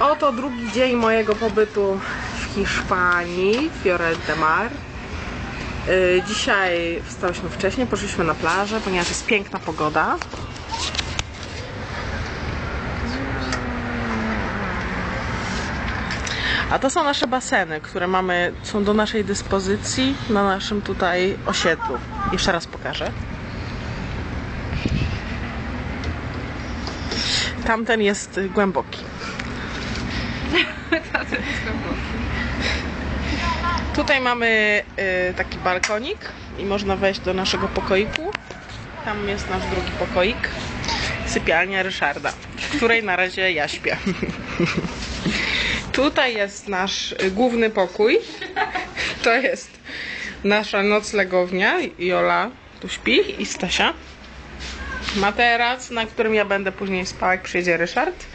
Oto drugi dzień mojego pobytu w Hiszpanii, de Mar. Yy, Dzisiaj wstałyśmy wcześniej, poszliśmy na plażę, ponieważ jest piękna pogoda. A to są nasze baseny, które mamy, są do naszej dyspozycji na naszym tutaj osiedlu. Jeszcze raz pokażę. Tamten jest y, głęboki. Tutaj mamy y, taki balkonik i można wejść do naszego pokoiku. Tam jest nasz drugi pokoik. Sypialnia Ryszarda, w której na razie ja śpię. Tutaj jest nasz główny pokój. To jest nasza noclegownia. Jola tu śpi i Stasia. Materac, na którym ja będę później spał, jak przyjedzie Ryszard.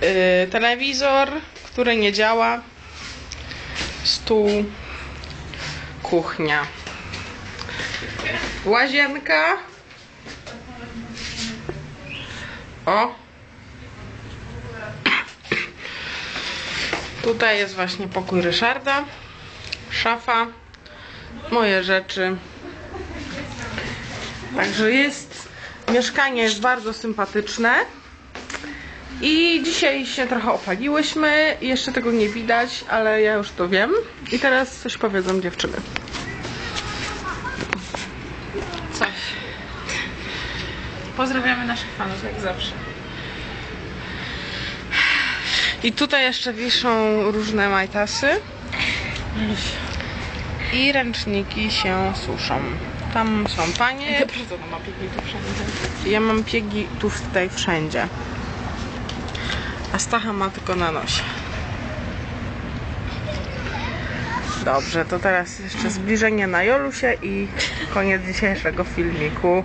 Yy, telewizor, który nie działa. Stół. Kuchnia. Łazienka. O. Tutaj jest właśnie pokój Ryszarda. Szafa. Moje rzeczy. Także jest. Mieszkanie jest bardzo sympatyczne. I dzisiaj się trochę opaliłyśmy. Jeszcze tego nie widać, ale ja już to wiem. I teraz coś powiedzą dziewczyny. Coś. Pozdrawiamy naszych fanów, jak zawsze. I tutaj jeszcze wiszą różne majtasy. I ręczniki się suszą. Tam są panie. Naprawdę no ma pięknie tu wszędzie. Ja mam piegi tu tutaj wszędzie. A Stacha ma tylko na nosie. Dobrze, to teraz jeszcze zbliżenie na Jolusie i koniec dzisiejszego filmiku.